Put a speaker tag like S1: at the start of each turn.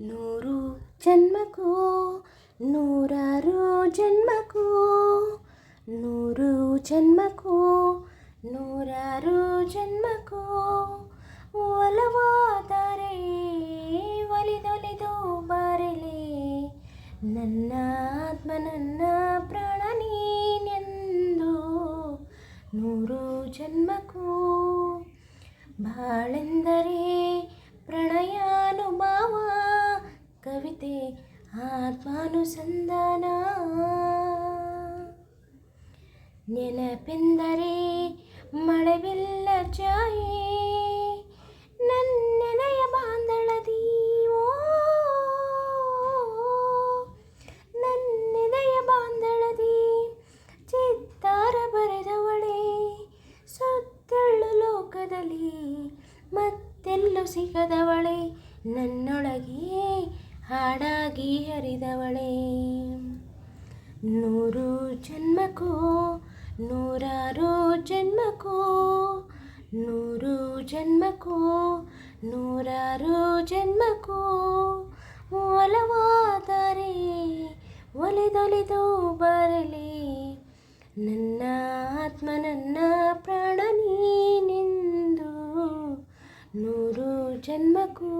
S1: ನೂರು ಜನ್ಮಕ್ಕೂ, ನೂರಾರು ಜನ್ಮಕ್ಕೂ, ನೂರು ಜನ್ಮಕ್ಕೂ, ನೂರಾರು ಜನ್ಮಕ್ಕೂ, ಒಲವಾದರೆ ಒಲಿದೊಲಿದು ಬರಲಿ. ನನ್ನ ಆತ್ಮ, ನನ್ನ ಪ್ರಾಣ ನೀನೆಂದು ನೂರು ಜನ್ಮಕ್ಕೂ, ಬಾಳೆಂದರೆ ಪ್ರಣಯಾನುಭಾವ ಕವಿತೆ ಆತ್ಮಾನುಸಂಧಾನ. ನೆನಪೆಂದರೆ ಮಳೆವಿಲ್ಲ ಛಾಯೆ ನನ್ನೆಲೆಯ ಬಾಂಧಳದಿ, ಓ ನನ್ನೆನೆಯ ಬಾಂಧಳದಿ, ಚಿತ್ತಾರ ಬರೆದವಳೆ, ಸುತ್ತಳ್ಳು ಲೋಕದಲ್ಲಿ ಮತ್ತೆಲ್ಲೂ ಸಿಗದವಳೆ, ನನ್ನೊಳಗೆ ಹಾಡಾಗಿ ಹರಿದವಳೆ. ನೂರು ಜನ್ಮಕ್ಕೂ, ನೂರಾರು ಜನ್ಮಕ್ಕೂ, ನೂರು ಜನ್ಮಕ್ಕೂ, ನೂರಾರು ಜನ್ಮಕ್ಕೂ, ಒಲವಾದರೆ ಒಲಿದೊಲಿದು ಬರಲಿ. ನನ್ನ ಆತ್ಮ, ನನ್ನ ಪ್ರಾಣ ನೀನೆಂದು ನೂರು ಜನ್ಮಕ್ಕೂ